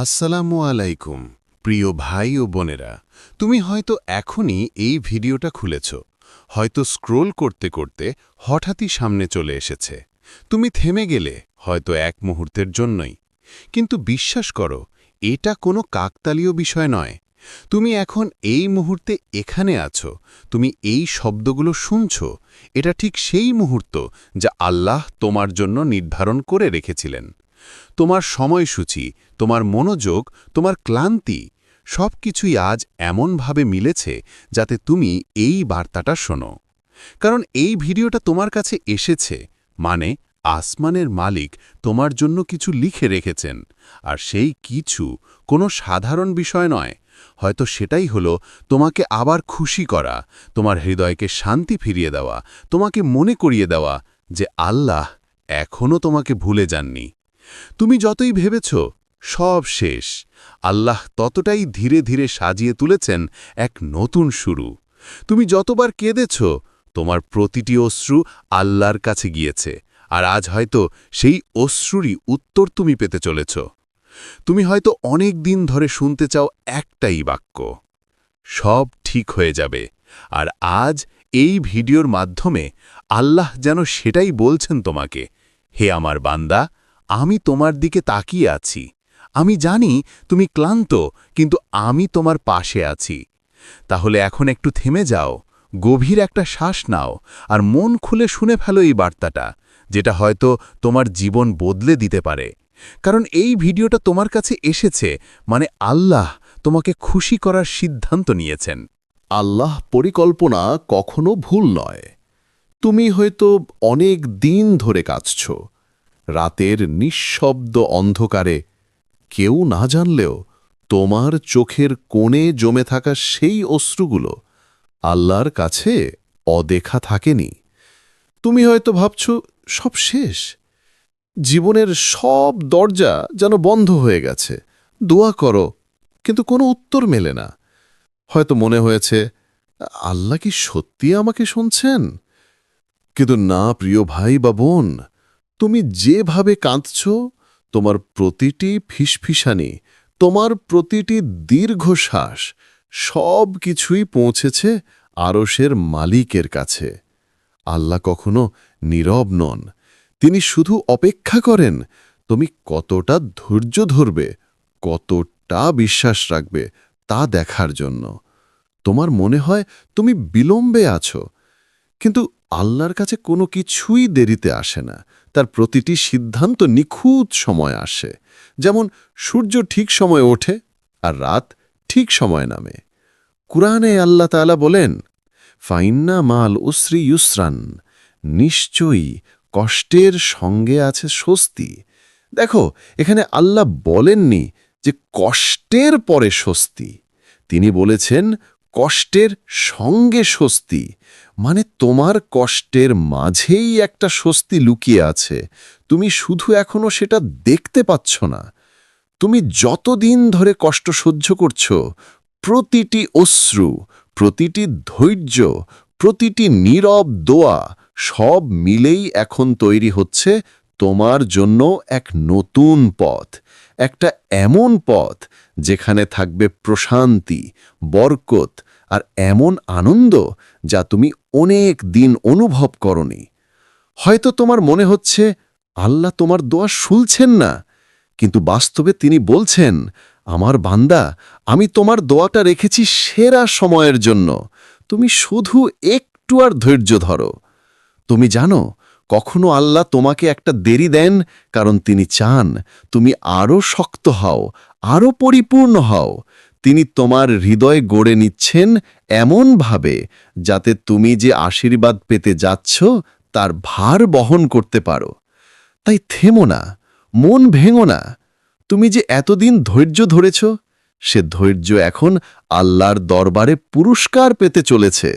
আসসালামু আলাইকুম, প্রিয় ভাই ও বোনেরা। তুমি হয়তো এখনই এই ভিডিওটা খুলেছ। হয়তো স্ক্রোল করতে করতে হঠাৎই সামনে চলে এসেছে। তুমি থেমে গেলে হয়তো এক মুহূর্তের জন্যই। কিন্তু বিশ্বাস করো, এটা কোনো কাকতালীয় বিষয় নয়। তুমি এখন এই মুহূর্তে এখানে আছো, তুমি এই শব্দগুলো শুনছ, এটা ঠিক সেই মুহূর্ত যা আল্লাহ তোমার জন্য নির্ধারণ করে রেখেছিলেন। তোমার সময়সূচি, তোমার মনোযোগ, তোমার ক্লান্তি সব কিছুই আজ এমনভাবে মিলেছে যাতে তুমি এই বার্তাটা শোনো। কারণ এই ভিডিওটা তোমার কাছে এসেছে মানে আসমানের মালিক তোমার জন্য কিছু লিখে রেখেছেন। আর সেই কিছু কোনো সাধারণ বিষয় নয়, হয়তো সেটাই হলো তোমাকে আবার খুশি করা, তোমার হৃদয়কে শান্তি ফিরিয়ে দেওয়া, তোমাকে মনে করিয়ে দেওয়া যে আল্লাহ এখনও তোমাকে ভুলে যাননি। তুমি যতই ভেবেছ, সব শেষ। আল্লাহ ততটাই ধীরে ধীরে সাজিয়ে তুলেছেন এক নতুন শুরু। তুমি যতবার কেঁদেছ, তোমার প্রতিটি অশ্রু আল্লাহর কাছে গিয়েছে, আর আজ হয়তো সেই অশ্রুরই উত্তর তুমি পেতে চলেছ। তুমি হয়তো অনেক দিন ধরে শুনতে চাও একটাই বাক্য, সব ঠিক হয়ে যাবে, আর আজ এই ভিডিওর মাধ্যমে আল্লাহ যেন সেটাই বলছেন তোমাকে, হে আমার বান্দা আমি তোমার দিকে তাকিয়ে আছি। আমি জানি তুমি ক্লান্ত, কিন্তু আমি তোমার পাশে আছি। তাহলে এখন একটু থেমে যাও, গভীর একটা শ্বাস নাও, আর মন খুলে শুনে ফেলো এই বার্তাটা, যেটা হয়তো তোমার জীবন বদলে দিতে পারে। কারণ এই ভিডিওটা তোমার কাছে এসেছে মানে আল্লাহ তোমাকে খুশি করার সিদ্ধান্ত নিয়েছেন। আল্লাহ পরিকল্পনা কখনো ভুল নয়। তুমি হয়তো অনেক দিন ধরে কাঁদছ রাতের নিঃশব্দ অন্ধকারে। কেউ না জানলেও তোমার চোখের কোণে জমে থাকা সেই অশ্রুগুলো আল্লাহর কাছে অদেখা থাকেনি। তুমি হয়তো ভাবছ, সব শেষ। জীবনের সব দরজা যেন বন্ধ হয়ে গেছে। দোয়া করো, কিন্তু কোনো উত্তর মেলে না। হয়তো মনে হয়েছে, আল্লাহ কি সত্যি আমাকে শুনছেন? কিন্তু না, প্রিয় ভাই বা বোন তুমি যেভাবে কাঁদছ, তোমার প্রতিটি ফিসফিসানি, তোমার প্রতিটি দীর্ঘশ্বাস সব কিছুই পৌঁছেছে আরসের মালিকের কাছে। আল্লাহ কখনো নীরব নন। তিনি শুধু অপেক্ষা করেন, তুমি কতটা ধৈর্য ধরবে, কতটা বিশ্বাস রাখবে তা দেখার জন্য। তোমার মনে হয় তুমি বিলম্বে আছো, কিন্তু আল্লাহর কাছে কোনো কিছুই দেরিতে আসে না। তার প্রতিটি সিদ্ধান্ত নিখুঁত সময় আসে। যেমন, সূর্য ঠিক সময় ওঠে আর রাত ঠিক সময় নামে। কুরআনে আল্লাহ তাআলা বলেন, ফাইন্না মাল উসরি ইউসরান, নিশ্চয়ই কষ্টের সঙ্গে আছে স্বস্তি। দেখো, এখানে আল্লাহ বলেননি যে কষ্টের পরে স্বস্তি। তিনি বলেছেন, কষ্টের সঙ্গে স্বস্তি। মানে তোমার কষ্টের মাঝেই একটা স্বস্তি লুকিয়ে আছে। তুমি শুধু এখনও সেটা দেখতে পাচ্ছ না। তুমি যতদিন ধরে কষ্ট সহ্য করছ, প্রতিটি অশ্রু, প্রতিটি ধৈর্য, প্রতিটি নীরব দোয়া সব মিলেই এখন তৈরি হচ্ছে তোমার জন্য এক নতুন পথ, একটা এমন পথ যেখানে থাকবে প্রশান্তি, বরকত আর এমন আনন্দ যা তুমি অনেক দিন অনুভব করনি। হয়তো তোমার মনে হচ্ছে, আল্লাহ তোমার দোয়া শুলছেন না। কিন্তু বাস্তবে তিনি বলছেন, আমার বান্দা, আমি তোমার দোয়াটা রেখেছি সেরা সময়ের জন্য। তুমি শুধু একটু আর ধৈর্য ধরো। তুমি জানো, কখনো আল্লাহ তোমাকে একটা দেরি দেন, কারণ তিনি চান তুমি আরও শক্ত হও আরও পরিপূর্ণ হও। তিনি তোমার হৃদয় গড়ে নিচ্ছেন এমনভাবে, যাতে তুমি যে আশীর্বাদ পেতে যাচ্ছ, তার ভার বহন করতে পারো। তাই থেমো না, মন ভেঙো না। তুমি যে এতদিন ধৈর্য ধরেছ, সে ধৈর্য এখন আল্লাহর দরবারে পুরস্কার পেতে চলেছে।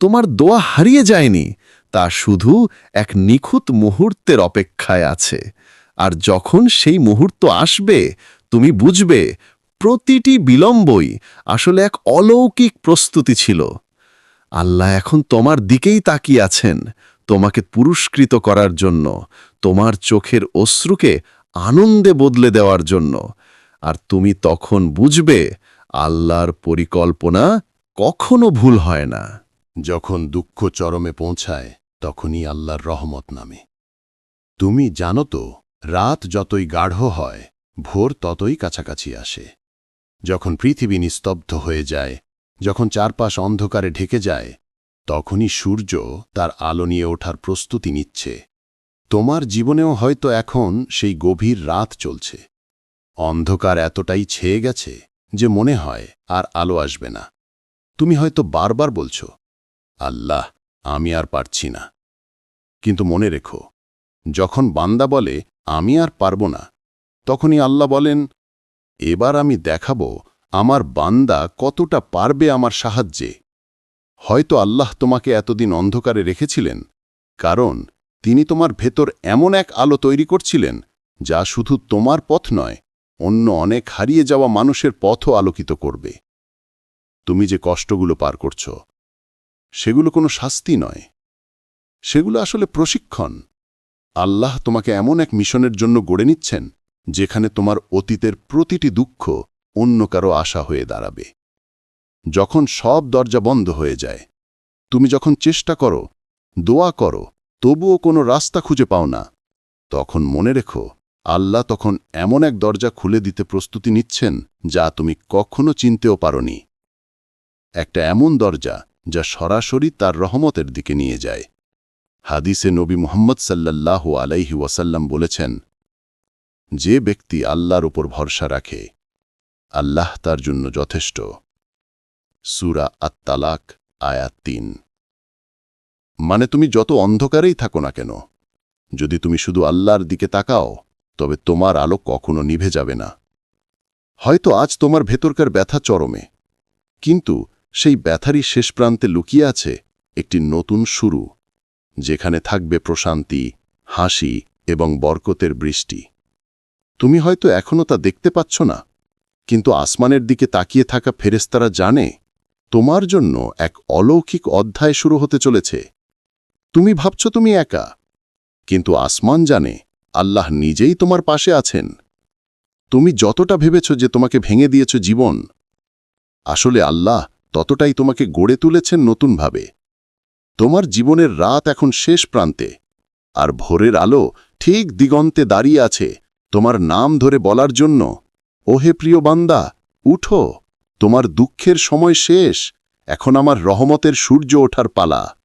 তোমার দোয়া হারিয়ে যায়নি, তা শুধু এক নিখুঁত মুহূর্তের অপেক্ষায় আছে। আর যখন সেই মুহূর্ত আসবে, তুমি বুঝবে প্রতিটি বিলম্বই আসলে এক অলৌকিক প্রস্তুতি ছিল। আল্লাহ এখন তোমার দিকেই তাকিয়ে আছেন, তোমাকে পুরস্কৃত করার জন্য, তোমার চোখের অশ্রুকে আনন্দে বদলে দেওয়ার জন্য। আর তুমি তখন বুঝবে, আল্লাহর পরিকল্পনা কখনো ভুল হয় না। যখন দুঃখ চরমে পৌঁছায়, তখনই আল্লাহর রহমত নামে। তুমি জানো তো, রাত যতই গাঢ় হয়, ভোর ততই কাছাকাছি আসে। যখন পৃথিবী নিস্তব্ধ হয়ে যায়, যখন চারপাশ অন্ধকারে ঢেকে যায়, তখনই সূর্য তার আলো নিয়ে ওঠার প্রস্তুতি নিচ্ছে। তোমার জীবনেও হয়তো এখন সেই গভীর রাত চলছে। অন্ধকার এতটাই ছেয়ে গেছে যে মনে হয় আর আলো আসবে না। তুমি হয়তো বারবার বলছো, আল্লাহ, আমি আর পারছি না। কিন্তু মনে রেখো, যখন বান্দা বলে, আমি আর পারব না, তখনই আল্লাহ বলেন এবার আমি দেখাবো আমার বান্দা কতটা পারবে আমার সাহায্যে। হয়তো আল্লাহ তোমাকে এতদিন অন্ধকারে রেখেছিলেন, কারণ তিনি তোমার ভেতর এমন এক আলো তৈরি করছিলেন, যা শুধু তোমার পথ নয়, অন্য অনেক হারিয়ে যাওয়া মানুষের পথও আলোকিত করবে। তুমি যে কষ্টগুলো পার করছ, সেগুলো কোনো শাস্তি নয়। সেগুলো আসলে প্রশিক্ষণ। আল্লাহ তোমাকে এমন এক মিশনের জন্য গড়ে নিচ্ছেন যেখানে তোমার অতীতের প্রতিটি দুঃখ অন্য কারও আশা হয়ে দাঁড়াবে। যখন সব দরজা বন্ধ হয়ে যায়, তুমি যখন চেষ্টা করো, দোয়া করো, তবুও কোনো রাস্তা খুঁজে পাও না, তখন মনে রেখো, আল্লাহ তখন এমন এক দরজা খুলে দিতে প্রস্তুতি নিচ্ছেন যা তুমি কখনো চিনতেও পারোনি। একটা এমন দরজা যা সরাসরি তার রহমতের দিকে নিয়ে যায়। হাদিসে নবী মুহাম্মদ সাল্লাল্লাহু আলাইহি ওয়াসাল্লাম বলেছেন যে ব্যক্তি আল্লাহর উপর ভরসা রাখে, আল্লাহ তার জন্য যথেষ্ট। সুরা আত্মালাক আয়াত তিন। মানে তুমি যত অন্ধকারেই থাকো না কেন, যদি তুমি শুধু আল্লাহর দিকে তাকাও, তবে তোমার আলো কখনো নিভে যাবে না। হয়তো আজ তোমার ভেতরকার ব্যথা চরমে, কিন্তু সেই ব্যথারই শেষ প্রান্তে লুকিয়ে আছে একটি নতুন শুরু, যেখানে থাকবে প্রশান্তি, হাসি এবং বরকতের বৃষ্টি। তুমি হয়তো এখনও তা দেখতে পাচ্ছ না। কিন্তু আসমানের দিকে তাকিয়ে থাকা ফেরেস্তারা জানে, তোমার জন্য এক অলৌকিক অধ্যায় শুরু হতে চলেছে। তুমি ভাবছ তুমি একা, কিন্তু আসমান জানে, আল্লাহ নিজেই তোমার পাশে আছেন। তুমি যতটা ভেবেছ যে তোমাকে ভেঙে দিয়েছ জীবন, আসলে আল্লাহ ততটাই তোমাকে গড়ে তুলেছেন নতুনভাবে। তোমার জীবনের রাত এখন শেষ প্রান্তে, আর ভোরের আলো ঠিক দিগন্তে দাঁড়িয়ে আছে তোমার নাম ধরে বলার জন্য। ওহে প্রিয় বান্দা, উঠো। তোমার দুঃখের সময় শেষ। এখন আমার রহমতের সূর্য ওঠার পালা।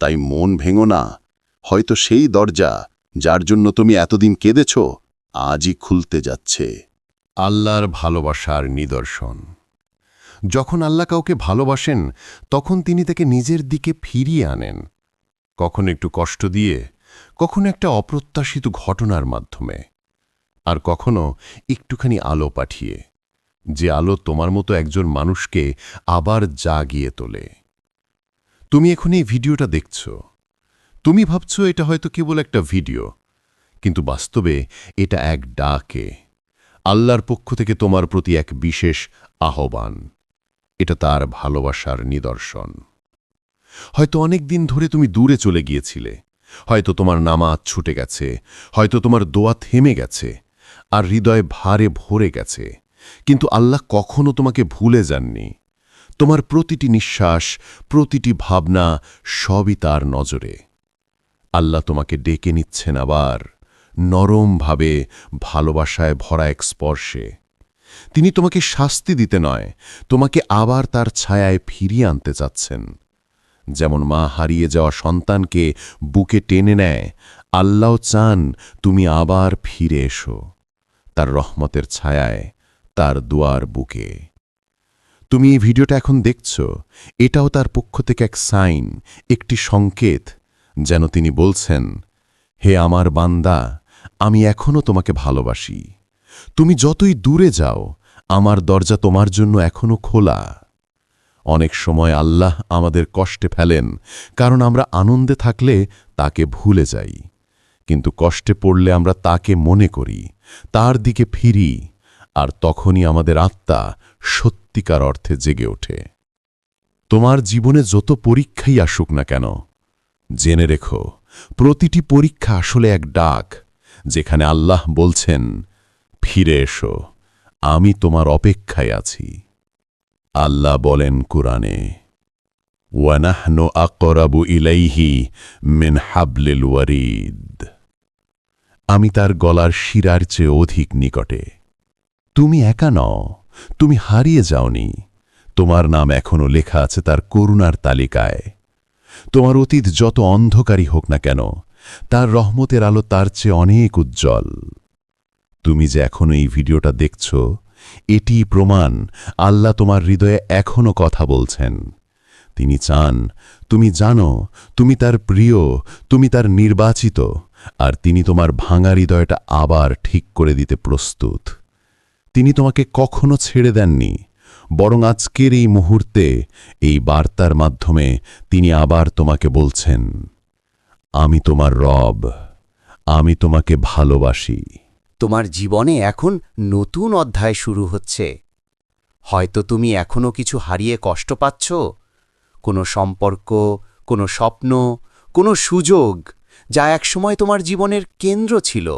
তাই মন ভেঙো না। হয়তো সেই দরজা যার জন্য তুমি এতদিন কেঁদেছ, আজই খুলতে যাচ্ছে। আল্লাহর ভালোবাসার নিদর্শন। যখন আল্লাহ কাউকে ভালোবাসেন, তখন তিনি তাকে নিজের দিকে ফিরিয়ে আনেন। কখন একটু কষ্ট দিয়ে, কখন একটা অপ্রত্যাশিত ঘটনার মাধ্যমে। আর কখনো একটুখানি আলো পাঠিয়ে, যে আলো তোমার মতো একজন মানুষকে আবার জাগিয়ে তোলে। তুমি এখন এই ভিডিওটা দেখছ। তুমি ভাবছ এটা হয়তো কেবল একটা ভিডিও, কিন্তু বাস্তবে এটা এক ডাকে। আল্লাহর পক্ষ থেকে তোমার প্রতি এক বিশেষ আহ্বান। এটা তার ভালোবাসার নিদর্শন। হয়তো অনেক দিন ধরে তুমি দূরে চলে গিয়েছিলে। হয়তো তোমার নামাজ ছুটে গেছে। হয়তো তোমার দোয়া থেমে গেছে। আর হৃদয় ভারে ভরে গেছে। কিন্তু আল্লাহ কখনো তোমাকে ভুলে যাননি। তোমার প্রতিটি নিঃশ্বাস, প্রতিটি ভাবনা সবই তার নজরে। আল্লাহ তোমাকে ডেকে নিচ্ছেন আবার, নরমভাবে, ভালোবাসায় ভরা এক স্পর্শে। তিনি তোমাকে শাস্তি দিতে নয়, তোমাকে আবার তার ছায়ায় ফিরিয়ে আনতে চাচ্ছেন। যেমন মা হারিয়ে যাওয়া সন্তানকে বুকে টেনে নেয় আল্লাহ চান তুমি আবার ফিরে এসো। তার রহমতের ছায়ায় তার দুয়ার বুকে। তুমি এই ভিডিওটা এখন দেখছ, এটাও তার পক্ষ থেকে এক সাইন, একটি সংকেত, যেন তিনি বলছেন, হে আমার বান্দা, আমি এখনও তোমাকে ভালোবাসি। তুমি যতই দূরে যাও, আমার দরজা তোমার জন্য এখনও খোলা। অনেক সময় আল্লাহ আমাদের কষ্টে ফেলেন, কারণ আমরা আনন্দে থাকলে তাকে ভুলে যাই। কিন্তু কষ্টে পড়লে আমরা তাকে মনে করি। তার দিকে ফিরি, আর তখনই আমাদের আত্মা সত্যিকার অর্থে জেগে ওঠে। তোমার জীবনে যত পরীক্ষাই আসুক না কেন, জেনে রেখো, প্রতিটি পরীক্ষা আসলে এক ডাক, যেখানে আল্লাহ বলছেন, ফিরে এসো, আমি তোমার অপেক্ষায় আছি। আল্লাহ বলেন কোরআনে ওয়ানাহনু আকরাবু ইলাইহি মিন হাবলিল ওয়ারিদ। আমি তার গলার শিরার চেয়ে অধিক নিকটে। তুমি একা নও, তুমি হারিয়ে যাওনি। তোমার নাম এখনও লেখা আছে তার করুণার তালিকায়। তোমার অতীত যত অন্ধকারী হোক না কেন, তার রহমতের আলো তার চেয়ে অনেক উজ্জ্বল। তুমি যে এখনও এই ভিডিওটা দেখছ, এটি প্রমাণ আল্লাহ তোমার হৃদয়ে এখনও কথা বলছেন। তিনি চান, তুমি জানো, তুমি তার প্রিয়, তুমি তার নির্বাচিত। আর তিনি তোমার ভাঙা হৃদয়টা আবার ঠিক করে দিতে প্রস্তুত। তিনি তোমাকে কখনো ছেড়ে দেননি, বরং আজকের এই মুহূর্তে এই বার্তার মাধ্যমে তিনি আবার তোমাকে বলছেন, আমি তোমার রব, আমি তোমাকে ভালোবাসি। তোমার জীবনে এখন নতুন অধ্যায় শুরু হচ্ছে। হয়তো তুমি এখনও কিছু হারিয়ে কষ্ট পাচ্ছ, কোনো সম্পর্ক, কোনো স্বপ্ন, কোনো সুযোগ যা একসময় তোমার জীবনের কেন্দ্র ছিল।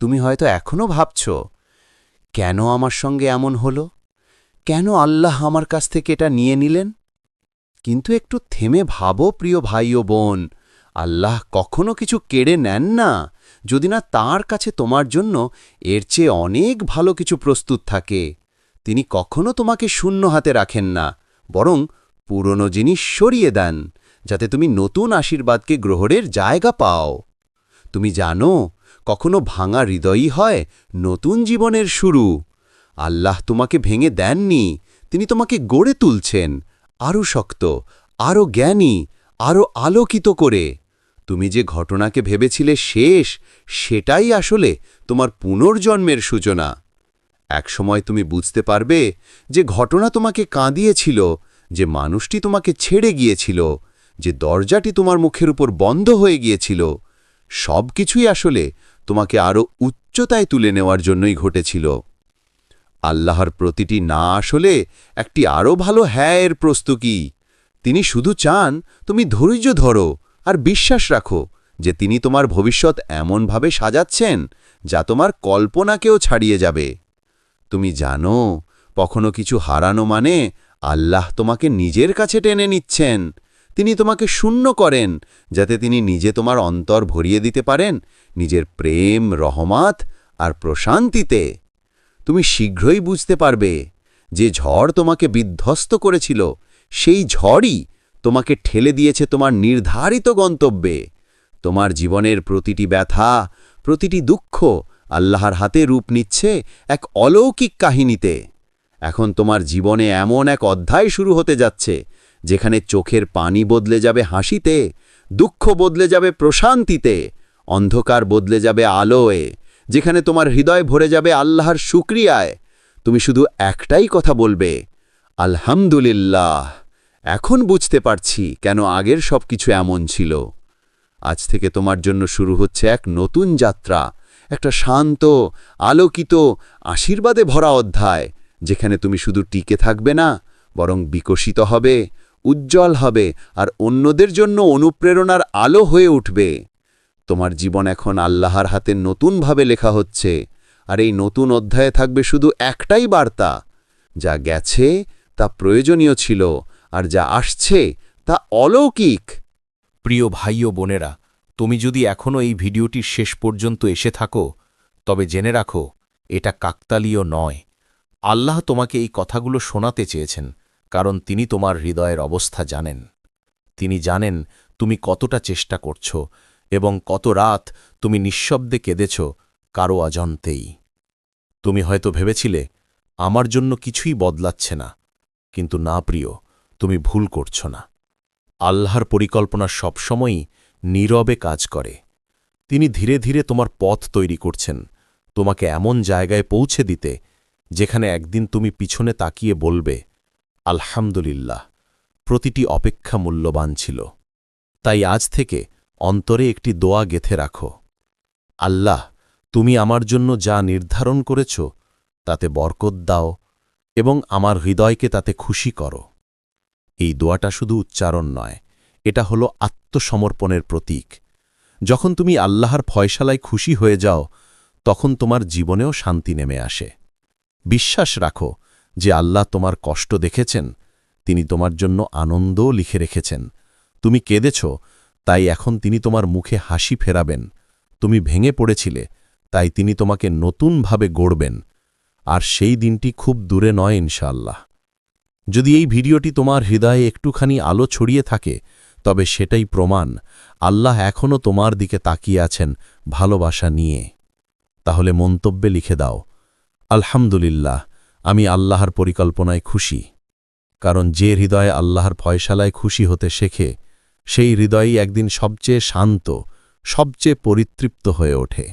তুমি হয়তো এখনও ভাবছ, কেন আমার সঙ্গে এমন হলো? কেন আল্লাহ আমার কাছ থেকে এটা নিয়ে নিলেন? কিন্তু একটু থেমে ভাবো প্রিয় ভাই ও বোন, আল্লাহ কখনো কিছু কেড়ে নেন না। যদি না তার কাছে তোমার জন্য এর চেয়ে অনেক ভালো কিছু প্রস্তুত থাকে। তিনি কখনো তোমাকে শূন্য হাতে রাখেন না, বরং পুরনো জিনিস সরিয়ে দেন। যাতে তুমি নতুন আশীর্বাদকে গ্রহণের জায়গা পাও। তুমি জানো, কখনো ভাঙা হৃদয়ই হয় নতুন জীবনের শুরু। আল্লাহ তোমাকে ভেঙে দেননি, তিনি তোমাকে গড়ে তুলছেন, আরও শক্ত, আরও জ্ঞানী, আরও আলোকিত করে। তুমি যে ঘটনাকে ভেবেছিলে শেষ, সেটাই আসলে তোমার পুনর্জন্মের সূচনা। একসময় তুমি বুঝতে পারবে যে ঘটনা তোমাকে কাঁদিয়েছিল, যে মানুষটি তোমাকে ছেড়ে গিয়েছিল। যে দরজাটি তোমার মুখের উপর বন্ধ হয়ে গিয়েছিল, সব কিছুই আসলে তোমাকে আরও উচ্চতায় তুলে নেওয়ার জন্যই ঘটেছিল। আল্লাহর প্রতিটি না আসলে একটি আরও ভালো হ্যাঁ এর প্রস্তুতি। তিনি শুধু চান, তুমি ধৈর্য ধরো আর বিশ্বাস রাখো যে তিনি তোমার ভবিষ্যৎ এমনভাবে সাজাচ্ছেন যা তোমার কল্পনাকেও ছাড়িয়ে যাবে। তুমি জানো, কখনো কিছু হারানো মানে আল্লাহ তোমাকে নিজের কাছে টেনে নিচ্ছেন। তিনি তোমাকে শূন্য করেন, যাতে তিনি নিজে তোমার অন্তর ভরিয়ে দিতে পারেন, নিজের প্রেম, রহমাত আর প্রশান্তিতে। তুমি শীঘ্রই বুঝতে পারবে, যে ঝড় তোমাকে বিধ্বস্ত করেছিল, সেই ঝড়ই তোমাকে ঠেলে দিয়েছে তোমার নির্ধারিত গন্তব্যে। তোমার জীবনের প্রতিটি ব্যথা, প্রতিটি দুঃখ আল্লাহর হাতে রূপ নিচ্ছে এক অলৌকিক কাহিনীতে। এখন তোমার জীবনে এমন এক অধ্যায় শুরু হতে যাচ্ছে যেখানে চোখের পানি বদলে যাবে হাসিতে, দুঃখ বদলে যাবে প্রশান্তিতে, অন্ধকার বদলে যাবে আলোয়, যেখানে তোমার হৃদয় ভরে যাবে আল্লাহর শুক্রিয়ায়। তুমি শুধু একটাই কথা বলবে, আলহামদুলিল্লাহ, এখন বুঝতে পারছি কেন আগের সব কিছু এমন ছিল। আজ থেকে তোমার জন্য শুরু হচ্ছে এক নতুন যাত্রা, একটা শান্ত, আলোকিত, আশীর্বাদে ভরা অধ্যায়, যেখানে তুমি শুধু টিকে থাকবে না, বরং বিকশিত হবে উজ্জ্বল হবে আর অন্যদের জন্য অনুপ্রেরণার আলো হয়ে উঠবে। তোমার জীবন এখন আল্লাহর হাতে নতুনভাবে লেখা হচ্ছে, আর এই নতুন অধ্যায়ে থাকবে শুধু একটাই বার্তা, যা গেছে, তা প্রয়োজনীয় ছিল, আর যা আসছে, তা অলৌকিক। প্রিয় ভাই ও বোনেরা, তুমি যদি এখনও এই ভিডিওটির শেষ পর্যন্ত এসে থাকো, তবে জেনে রাখো, এটা কাকতালীয় নয়। আল্লাহ তোমাকে এই কথাগুলো শোনাতে চেয়েছেন কারণ তিনি তোমার হৃদয়ের অবস্থা জানেন। তিনি জানেন তুমি কতটা চেষ্টা করছ এবং কত রাত তুমি নিঃশব্দে কেঁদেছ কারও অজন্তেই। তুমি হয়তো ভেবেছিলে, আমার জন্য কিছুই বদলাচ্ছে না, কিন্তু না প্রিয়, তুমি ভুল করছ না। আল্লাহর পরিকল্পনা সবসময়ই নীরবে কাজ করে। তিনি ধীরে ধীরে তোমার পথ তৈরি করছেন, তোমাকে এমন জায়গায় পৌঁছে দিতে, যেখানে একদিন তুমি পিছনে তাকিয়ে বলবে আলহামদুলিল্লাহ, প্রতিটি অপেক্ষা মূল্যবান ছিল। তাই আজ থেকে অন্তরে একটি দোয়া গেথে রাখো। আল্লাহ, তুমি আমার জন্য যা নির্ধারণ করেছ, তাতে বরকত দাও এবং আমার হৃদয়কে তাতে খুশি করো। এই দোয়াটা শুধু উচ্চারণ নয়, এটা হলো আত্মসমর্পণের প্রতীক। যখন তুমি আল্লাহর ফয়সালায় খুশি হয়ে যাও, তখন তোমার জীবনেও শান্তি নেমে আসে। বিশ্বাস রাখো যে আল্লাহ তোমার কষ্ট দেখেছেন, তিনি তোমার জন্য আনন্দও লিখে রেখেছেন। তুমি কেঁদেছ, তাই এখন তিনি তোমার মুখে হাসি ফেরাবেন। তুমি ভেঙে পড়েছিলে, তাই তিনি তোমাকে নতুনভাবে গড়বেন। আর সেই দিনটি খুব দূরে নয়, ইনশাআল্লাহ। যদি এই ভিডিওটি তোমার হৃদয়ে একটুখানি আলো ছড়িয়ে থাকে, তবে সেটাই প্রমাণ, আল্লাহ এখনও তোমার দিকে তাকিয়ে আছেন ভালোবাসা নিয়ে। তাহলে মন্তব্যে লিখে দাও, আলহামদুলিল্লাহ আমি আল্লাহর পরিকল্পনায় খুশি, কারণ যে হৃদয়ে আল্লাহর ফয়সালায় খুশি হতে শেখে, সেই হৃদয়ই একদিন সবচেয়ে শান্ত, সবচেয়ে পরিতৃপ্ত হয়ে ওঠে।